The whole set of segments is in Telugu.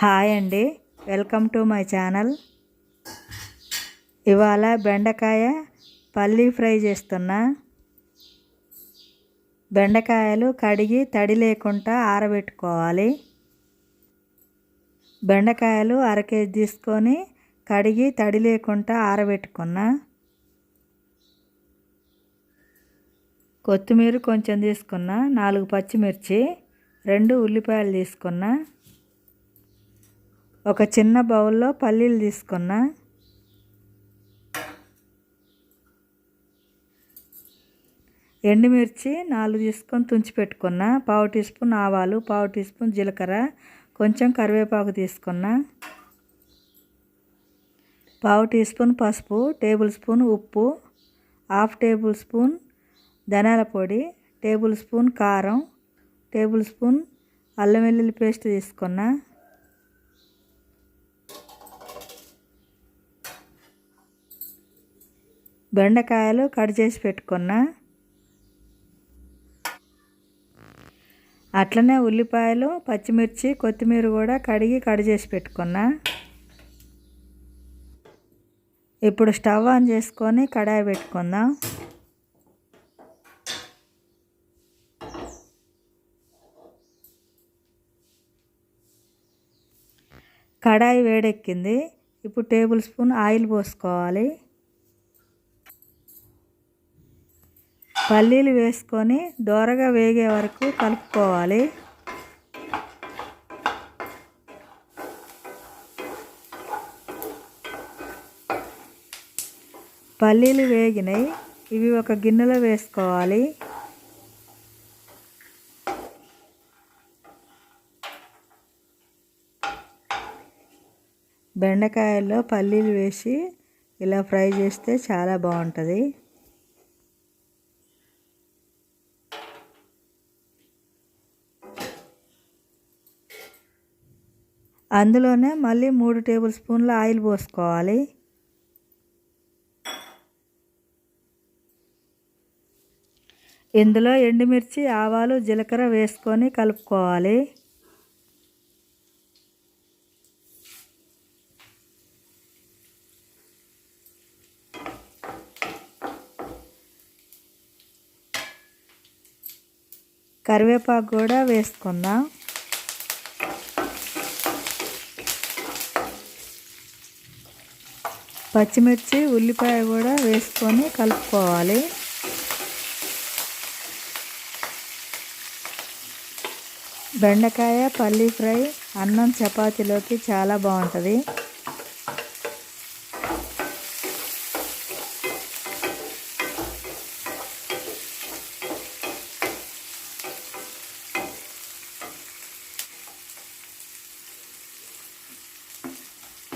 హాయ్ అండి. Welcome to my channel. ఇవాళ బెండకాయ పల్లి ఫ్రై చేస్తున్నా. బెండకాయలు కడిగి తడి లేకుండా ఆరబెట్టుకోవాలి. బెండకాయలు అర కేజీ తీసుకొని కడిగి తడి లేకుండా ఆరబెట్టుకున్నా. కొత్తిమీర కొంచెం తీసుకున్నా. నాలుగు పచ్చిమిర్చి రెండు ఉల్లిపాయలు తీసుకున్నా. ఒక చిన్న బౌల్లో పల్లీలు తీసుకున్నా. ఎండుమిర్చి నాలుగు తీసుకొని తుంచి పెట్టుకున్న. పావు టీ స్పూన్ ఆవాలు పావు టీ స్పూన్ జీలకర్ర కొంచెం కరివేపాకు తీసుకున్న. పావు టీ స్పూన్ పసుపు టేబుల్ స్పూన్ ఉప్పు హాఫ్ టేబుల్ స్పూన్ ధనాల పొడి టేబుల్ స్పూన్ కారం టేబుల్ స్పూన్ అల్లం వెల్లుల్లి పేస్ట్ తీసుకున్నా. బెండకాయలు కట్ చేసి పెట్టుకున్నా. అట్లనే ఉల్లిపాయలు పచ్చిమిర్చి కొత్తిమీర కూడా కడిగి కట్ చేసి పెట్టుకున్నా. ఇప్పుడు స్టవ్ ఆన్ చేసుకొని కడాయి పెట్టుకుందాం. కడాయి వేడెక్కింది. ఇప్పుడు టేబుల్ స్పూన్ ఆయిల్ పోసుకోవాలి. పల్లీలు వేసుకొని దోరగా వేగే వరకు కలుపుకోవాలి. పల్లీలు వేగినాయి. ఇవి ఒక గిన్నెలో వేసుకోవాలి. బెండకాయల్లో పల్లీలు వేసి ఇలా ఫ్రై చేస్తే చాలా బాగుంటుంది. అందులోనే మళ్ళీ మూడు టేబుల్ స్పూన్ల ఆయిల్ పోసుకోవాలి. ఇందులో ఎండుమిర్చి ఆవాలు జీలకర్ర వేసుకొని కలుపుకోవాలి. కరివేపాకు కూడా వేసుకుందాం. పచ్చిమిర్చి ఉల్లిపాయ కూడా వేసుకొని కలుపుకోవాలి. బెండకాయ పల్లీ ఫ్రై అన్నం చపాతీలోకి చాలా బాగుంటుంది.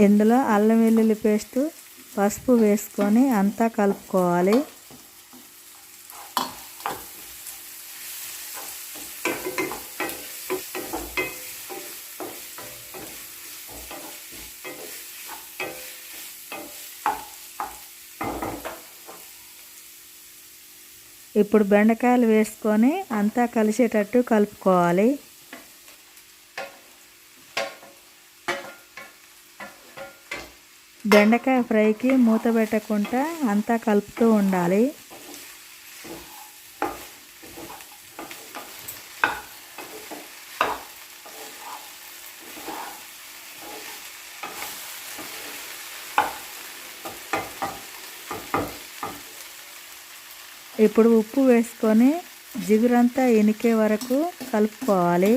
ఇందులో అల్లం వెల్లుల్లి పేస్టు పసుపు వేసుకొని అంతా కలుపుకోవాలి. ఇప్పుడు బెండకాయలు వేసుకొని అంతా కలిసేటట్టు కలుపుకోవాలి. బెండకాయ ఫ్రైకి మూత పెట్టకుండా అంతా కలుపుతూ ఉండాలి. ఇప్పుడు ఉప్పు వేసుకొని జిగురంతా ఎనికే వరకు కలుపుకోవాలి.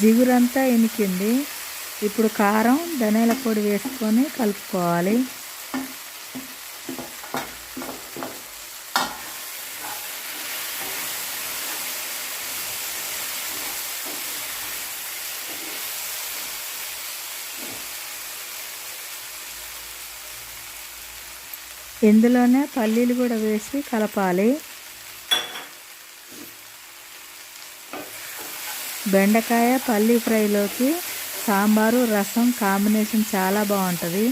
జిగురంతా ఎనికింది. ఇప్పుడు కారం ధనియాల పొడి వేసుకొని కలుపుకోవాలి. ఇందులోనే పల్లీలు కూడా వేసి కలపాలి. బెండకాయ పల్లి ఫ్రైలోకి సాంబారు రసం కాంబినేషన్ చాలా బాగుంటుంది.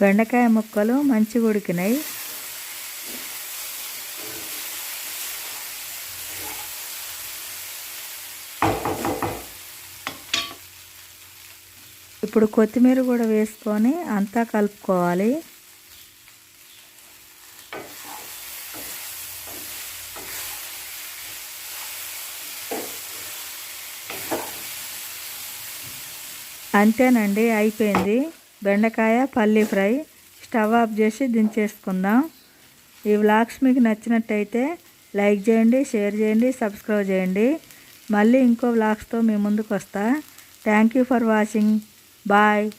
బెండకాయ ముక్కలు మంచిగా ఉడికినాయి. ఇప్పుడు కొత్తిమీర కూడా వేసుకొని అంతా కలుపుకోవాలి. అంతేనండి అయిపోయింది. బెండకాయ పల్లి ఫ్రై స్టవ్ ఆఫ్ చేసి దించేసుకుందాం. ఈ వ్లాగ్స్ మీకు నచ్చినట్టయితే లైక్ చేయండి షేర్ చేయండి సబ్స్క్రైబ్ చేయండి. మళ్ళీ ఇంకో వ్లాగ్స్తో మీ ముందుకు వస్తా thank you for watching. Bye.